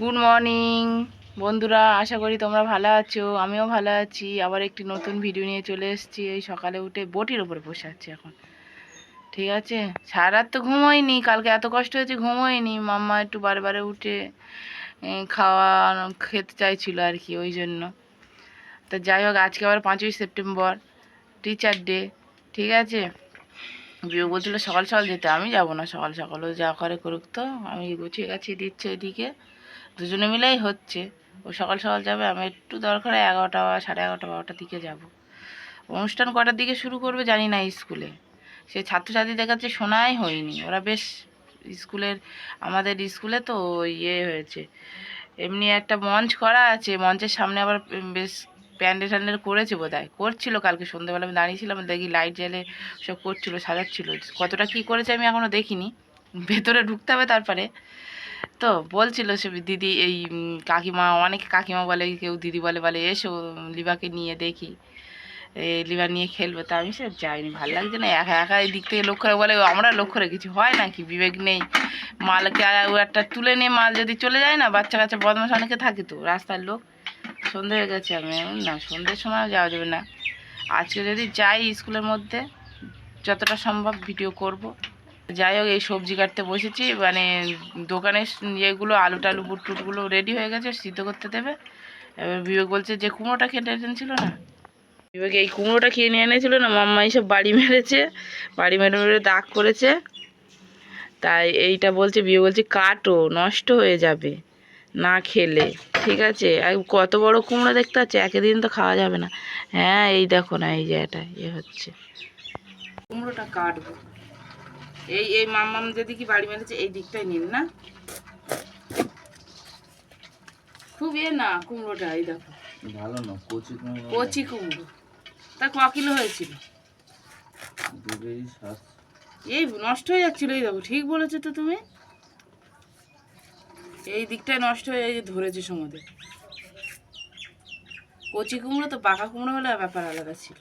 Good morning বন্ধুরা, আশা করি তোমরা ভালো আছো, আমিও ভালো আছি। আবার একটি নতুন ভিডিও নিয়ে চলে এসেছি। এই সকালে উঠে বটির ওপরে বসে আছি এখন। ঠিক আছে? সারা তো ঘুমোয়নি, কালকে এত কষ্ট হয়েছে, ঘুমোয়নি। মাম্মা একটু বারে বারে উঠে খাওয়া, খেতে চাইছিল আর কি, ওই জন্য। তো যাই হোক, আজকে আবার পাঁচই সেপ্টেম্বর টিচার ডে ঠিক আছে? বিয়ে বলছিল সকাল সকাল যেতে, আমি যাব না সকাল সকাল, ও যা করে করুক তো, আমি গুছিয়ে গাছিয়ে দিচ্ছে ওইদিকে। দুজনে মিলেই হচ্ছে। ও সকাল সকাল যাবে, আমি একটু দরকার এগারোটা বা সাড়ে এগারোটা, বারোটার দিকে যাব। অনুষ্ঠান কটার দিকে শুরু করবে জানি না স্কুলে। সে ছাত্রছাত্রীদের কাছে শোনাই হয়নি। ওরা বেশ স্কুলের, আমাদের স্কুলে তো ইয়ে হয়েছে। এমনি একটা মঞ্চ করা আছে, মঞ্চের সামনে আবার বেশ প্যান্ডেল ট্যান্ডেল করেছে বোধ হয় করছিল কালকে সন্ধ্যেবেলা, আমি দাঁড়িয়েছিলাম দেখি লাইট জ্বেলে সব করছিল, সাজাচ্ছিল। কতটা কি করেছে আমি এখনও দেখিনি। ভেতরে ঢুকতে হবে তারপরে। তো বলছিল সে দিদি, এই কাকিমা, অনেক কাকিমা বলে, কেউ দিদি বলে বলে, এসো, লিবাকে নিয়ে দেখি। লিবা নিয়ে খেলব। তা আমি সে যাইনি, ভালো লাগছে না। একা একা এই দিক থেকে লক্ষ্য বলে, আমরা লক্ষ্য রেখেছি হয় নাকি বিবেক নেই। মালকে ও একটা তুলে নিয়ে মাল যদি চলে যায় না, বাচ্চা কাচ্চা বদমাস অনেকে থাকে তো, রাস্তার লোক। সন্ধে হয়ে গেছে, আমি না সন্ধ্যের সময় যাওয়া যাবে না। আজকে যদি যাই স্কুলের মধ্যে, যতটা সম্ভব ভিডিও করব। যাই হোক, এই সবজি কাটতে বসেছি। মানে দোকানের ইয়েগুলো আলু টালু বুট টুটগুলো রেডি হয়ে গেছে, সিদ্ধ করতে দেবে। এবার বিবেক বলছে, যে কুমড়োটা খেতে এনেছিল না? বিবেক এই কুমড়োটা খেয়ে নিয়ে এনেছিল না, মাম্মা এইসব বাড়ি মেরেছে, বাড়ি মেরে মেরে দাগ করেছে। তাই এইটা বলছে বিয়ে বলছে, কাটো, নষ্ট হয়ে যাবে, না খেলে। ঠিক আছে? কত বড় কুমড়ো দেখতে পাচ্ছে? একদিন তো খাওয়া যাবে না। হ্যাঁ এই দেখো না, এই যে এটা ইয়ে হচ্ছে। কুমড়োটা কাটবো। এই এই মাম্মাম যদি কি বাড়ি মেরেছে এই দিকটাই নিন না? খুব এ না কুমড়োটা এই দেখো। ভালো না কচি কুমড়ো কচি কুমড়ো। তা ক কিলো হয়েছিল? এই নষ্ট হয়ে যাচ্ছিল এই দেখো ঠিক বলেছ তো তুমি? এই দিকটায় নষ্ট হয়ে ধরেছে সমুদ্রে। কচি কুমড়ো তো পাকা কুমড়ো হলে ব্যাপার আলাদা ছিল।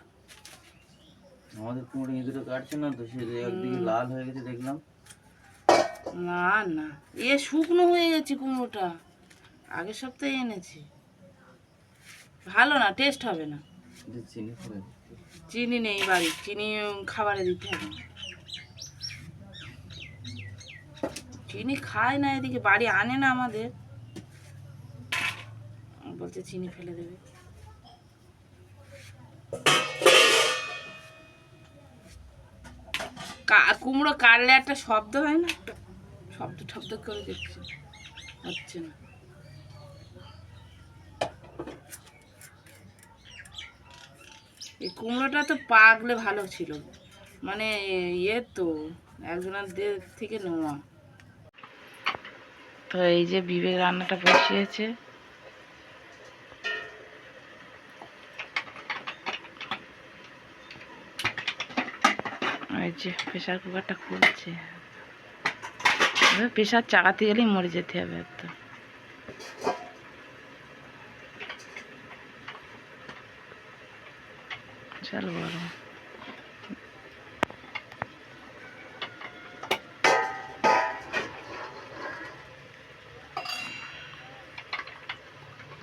আমাদের কুমড়ো ইঁদুরে কাটছে না তো সে একদিকে লাল হয়ে গেছে দেখলাম। না না। এ শুকনো হয়ে গেছে কুমড়োটা। আগের সপ্তাহে এনেছি। ভালো না টেস্ট হবে না। চিনি চিনি নেই বাড়ি চিনি খাবারে দিতে হবে। চিনি খায় না এদিকে বাড়ি আনে না আমাদের। বলছে চিনি ফেলে দেবে। কুমড়ো কাটলে একটা শব্দ হয় না? শব্দ শব্দ করে দিচ্ছে হচ্ছে না। এই কুমড়োটা তো পাকলে ভালো ছিল। মানে ইয়ে তো একজনের থেকে নেওয়া। তো এই যে বিবেক রান্নাটা বসিয়েছে। যে প্রেশার কুকারটা খুলছে। প্রেশার চাকাতে গেলেই মরে যেতে হবে একদম। চল বড়।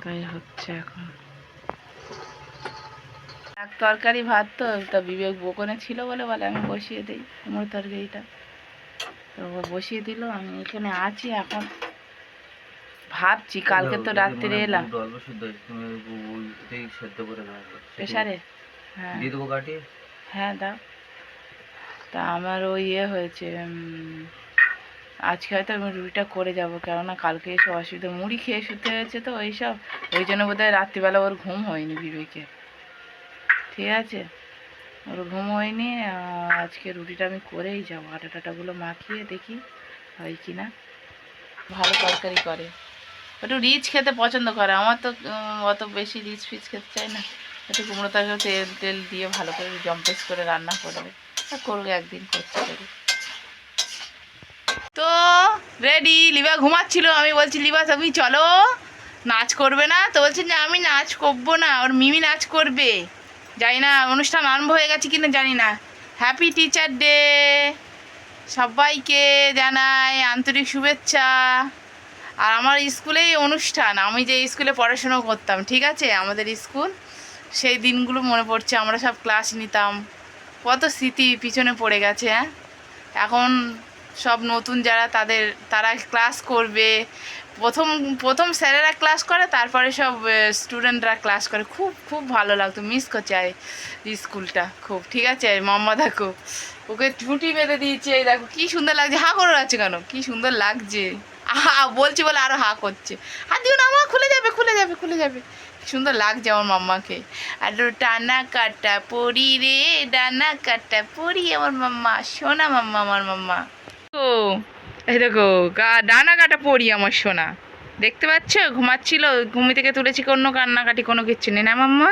তাই হচ্ছে এখন। এক তরকারি ভাত তো তা বিবেক বকনে ছিল বলে বলে আমি বসিয়ে দিই কুমড়ো তরকারিটা। তো বসিয়ে দিল আমি এখানে আছি এখন। ভাবছি কালকে তো রাত্রে এলাম। প্রেশারে হ্যাঁ। হ্যাঁ দাও। তা আমার ওই ইয়ে হয়েছে আজকে হয়তো আমি রুটিটা করে যাব কেননা কালকে এসে অসুবিধা মুড়ি খেয়ে শুতে হয়েছে তো ওইসব ওই জন্য বোধহয় রাত্রিবেলা ওর ঘুম হয়নি বিবেকে ঠিক আছে। ওর ঘুম হয়নি আজকে রুটিটা আমি করেই যাব। আটা টাটাগুলো মাখিয়ে দেখি হয় কি না। ভালো তরকারি করে। একটু রিচ খেতে পছন্দ করে। আমার তো অত বেশি রিচ ফিচ খেতে চাই না। একটু কুমড়ো তরকারি তেল তেল দিয়ে ভালো করে জম্পেস করে রান্না করবে করবে একদিন, করতে পারি তো রেডি লিবা ঘুমাচ্ছিল। আমি বলছি, লিবা, তুমি চলো। নাচ করবে না? তো বলছে যে আমি নাচ করব না। ওর মিমি নাচ করবে। জানি না, অনুষ্ঠান আরম্ভ হয়ে গেছে কিনা জানি না। হ্যাপি টিচার ডে সবাইকে জানাই আন্তরিক শুভেচ্ছা। আর আমার স্কুলেই অনুষ্ঠান, আমি যে স্কুলে পড়াশুনো করতাম, ঠিক আছে? আমাদের স্কুল, সেই দিনগুলো মনে পড়ছে, আমরা সব ক্লাস নিতাম। কত স্মৃতি পিছনে পড়ে গেছে হ্যাঁ? এখন সব নতুন যারা তাদের, তারা ক্লাস করবে। প্রথম প্রথম স্যারেরা ক্লাস করে, তারপরে সব স্টুডেন্টরা ক্লাস করে। খুব খুব ভালো লাগতো। মিস করছে স্কুলটা খুব। ঠিক আছে, মাম্মা দেখো, ওকে ছুটি বেঁধে দিয়েছে। দেখো, কি সুন্দর লাগছে। হা করে আছে কেন? কি সুন্দর লাগছে। আহা বলছি বলে আরও হা করছে। আর দিও না মা, খুলে যাবে খুলে যাবে খুলে যাবে। সুন্দর লাগছে আমার মাম্মাকে। আর টানা কাটা পড়ি রে, ডানা কাটা পড়ি আমার মাম্মা। সোনা মাম্মা, আমার মাম্মা। ও এই দেখো, গা, ডানা কাটা পড়ি আমার সোনা। দেখতে পাচ্ছ? ঘুমাচ্ছিল, ঘুমি থেকে তুলেছি কোনো কান্নাকাটি, কোনো কিচ্ছু নেই। না মাম্মা?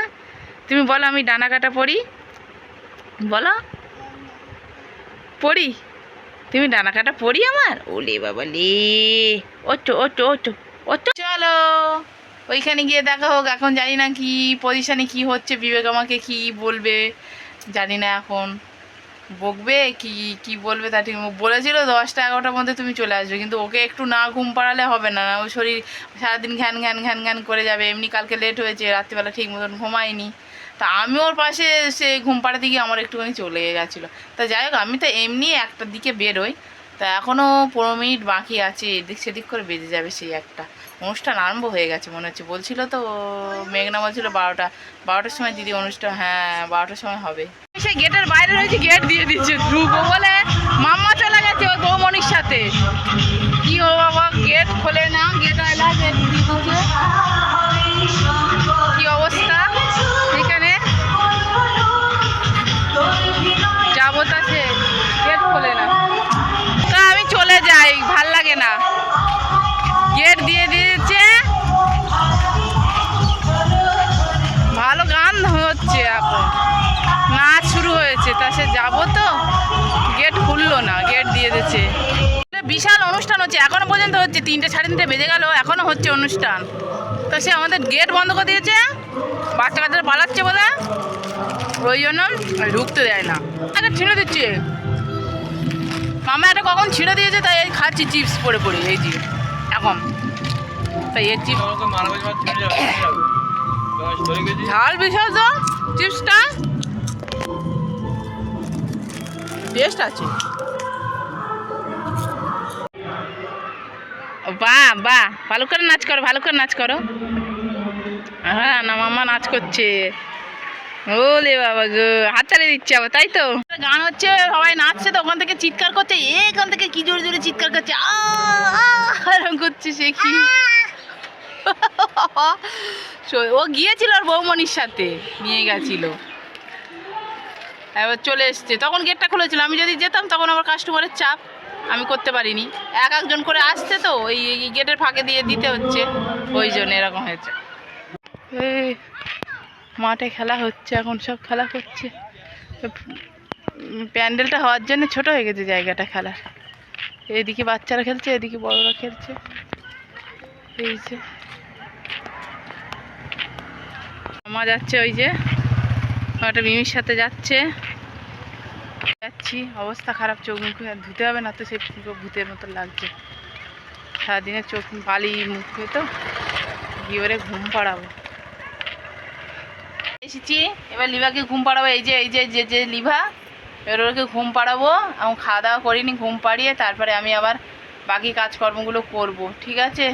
তুমি বলো আমি ডানা কাটা পড়ি বলো। পড়ি তুমি ডানা কাটা পড়ি আমার? ওলে বাবা লে। ওটো ওটো ওটো ওটো চলো, ওইখানে গিয়ে দেখা হোক। এখন জানি না কি পজিশনে কি হচ্ছে, বিবেক আমাকে কি বলবে? জানি না এখন। বকবে? কি কি বলবে তা ঠিক বলেছিল দশটা, এগারোটার মধ্যে তুমি চলে আসবে, কিন্তু ওকে একটু না ঘুম পাড়ালে হবে না। ও শরীর সারাদিন ঘ্যান ঘ্যান ঘ্যান ঘ্যান করে যাবে। এমনি কালকে লেট হয়েছে, রাত্রিবেলা ঠিক মতন ঘুমাইনি তা আমি ওর পাশে সে ঘুম পাড়াতে গিয়ে আমার একটুখানি চলে গেছিল। তা যাই হোক, আমি তো এমনি একটার দিকে বেরোই। তা এখনও পনেরো মিনিট বাকি আছে, এদিক সেদিক করে বেজে যাবে সেই একটা। অনুষ্ঠান আরম্ভ হয়ে গেছে মনে হচ্ছে। বলছিল তো মেঘনা বলছিল বারোটা, বারোটার সময় দিদি অনুষ্ঠান হ্যাঁ বারোটার সময় হবে। সে গেটের বাইরে রয়েছে গেট দিয়ে দিচ্ছে। ধ্রুব বলে, মাম্মা চলে গেছে ওই বৌমনির সাথে। বিশাল অনুষ্ঠান হচ্ছে এখনও পর্যন্ত হচ্ছে তিনটে সাড়ে তিনটে বেজে গেল এখনও হচ্ছে অনুষ্ঠান। তো সে আমাদের গেট বন্ধ করে দিয়েছে বাচ্চা কাচ্চারা পালাচ্ছে বলে ওই জন্য ঢুকতে দেয় না। আচ্ছা ছিঁড়ে দিচ্ছে। মামা এটা কখন ছিঁড়ে দিয়েছে? তাই এই খাচ্ছি চিপস পরে পড়ে এই যে এখন। তাই এর চিপস ঝাল বিশাল তো চিপসটা। টেস্ট আছে। বাহ বাহ। ভালো করে নাচ করো ভালো করে নাচ করো। হ্যাঁ না মামা নাচ করছে। ওলে বাবা গো হাততালি দিচ্ছে আবার তাই তো? গান হচ্ছে সবাই নাচছে তো ওখান থেকে চিৎকার করছে এখান থেকে কি জোরে জোরে চিৎকার করছে আ আ, করছে সে কি? ও গিয়েছিল ওর বৌমনির সাথে নিয়ে গেছিল। এবার চলে এসছে তখন গেটটা খুলেছিল আমি যদি যেতাম তখন আবার কাস্টমারের চাপ। আমি করতে পারিনি। এক একজন করে আসছে তো, ওই গেটের ফাঁকে দিয়ে দিতে হচ্ছে। ওই জন্য এরকম হয়েছে। মাঠে খেলা হচ্ছে, এখন সব খেলা করছে। প্যান্ডেলটা হওয়ার জন্য ছোট হয়ে গেছে জায়গাটা খেলার। এদিকে বাচ্চারা খেলছে, এদিকে বড়রা খেলছে। এই যে। মা যাচ্ছে ওই যে একটা মিমির সাথে যাচ্ছে। যাচ্ছি, অবস্থা খারাপ, চোখ মুখ ধুতে হবে না তো সে পুরো ভূতের মতো লাগছে। সারাদিনের চোখ বালি মুখে তো, গিয়ে ওরে ঘুম পাড়াবো। এসেছি, এবার লিভাকে ঘুম পাড়াবো, এই যে এই যে যে যে লিভা, এবার ওকে ঘুম পাড়াবো, আমি খাওয়া দাওয়া করিনি, ঘুম পাড়িয়ে তারপরে আমি আবার বাকি কাজকর্মগুলো করব, ঠিক আছে?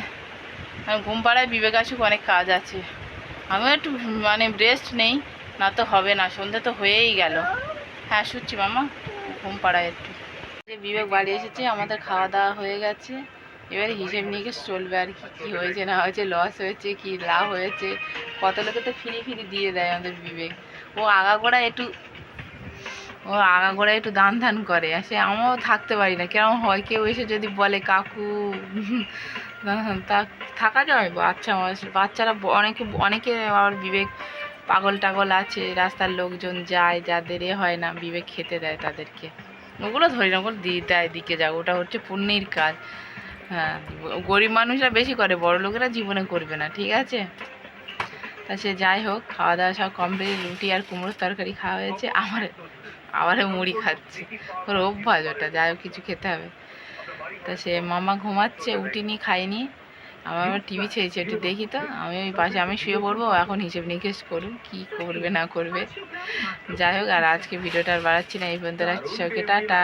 আমি ঘুম পাড়ায় বিবেক আসুক, অনেক কাজ আছে। আমিও একটু মানে রেস্ট নেই, না তো হবে না, সন্ধে তো হয়েই গেল। হ্যাঁ শুচ্ছি মামা। ঘুম পাড়ায় একটু। বিবেক বাড়ি এসেছে, আমাদের খাওয়া দাওয়া হয়ে গেছে। এবারে হিসেব নিকেশ চলবে আর কি, কী হয়েছে, না হয়েছে লস হয়েছে, কি লাভ হয়েছে। কত লোকে তো ফিরি ফিরি দিয়ে দেয় আমাদের বিবেক। ও আগাগোড়া একটু, ও আগাগোড়া একটু দান ধান করে। সে আমিও থাকতে পারি না। কেমন হয়, কেউ এসে যদি বলে, কাকু, তা থাকা যায়? বাচ্চা বাচ্চারা, অনেকে অনেকে আবার বিবেক পাগল টাগল আছে, রাস্তার লোকজন যায়, যাদের এ হয় না, বিবেক খেতে দেয় তাদেরকে। ওগুলো ধরি না, ওগুলো দিয়ে দেয়, দিকে যাও ওটা হচ্ছে পুণ্যের কাজ। হ্যাঁ গরিব মানুষরা বেশি করে, বড় লোকেরা জীবনে করবে না, ঠিক আছে? তা সে যাই হোক খাওয়া দাওয়া সব কমপ্লিট রুটি আর কুমড়োর তরকারি খাওয়া হয়েছে, আমার আবারও মুড়ি খাচ্ছে। ওর অভ্যাস ওটা, যাই হোক, কিছু খেতে হবে। তা সে মামা ঘুমাচ্ছে উঠিনি খাইনি আমার আমার টিভি ছেড়েছি, একটু দেখি তো। আমি ওই পাশে, আমি শুয়ে পড়ব এখন হিসেব নিকেশ করুন কী করবে, না করবে। যাই হোক, আর আজকে ভিডিওটা আর বাড়াচ্ছি না, এই পর্যন্ত রাখছি সবকে টাটা।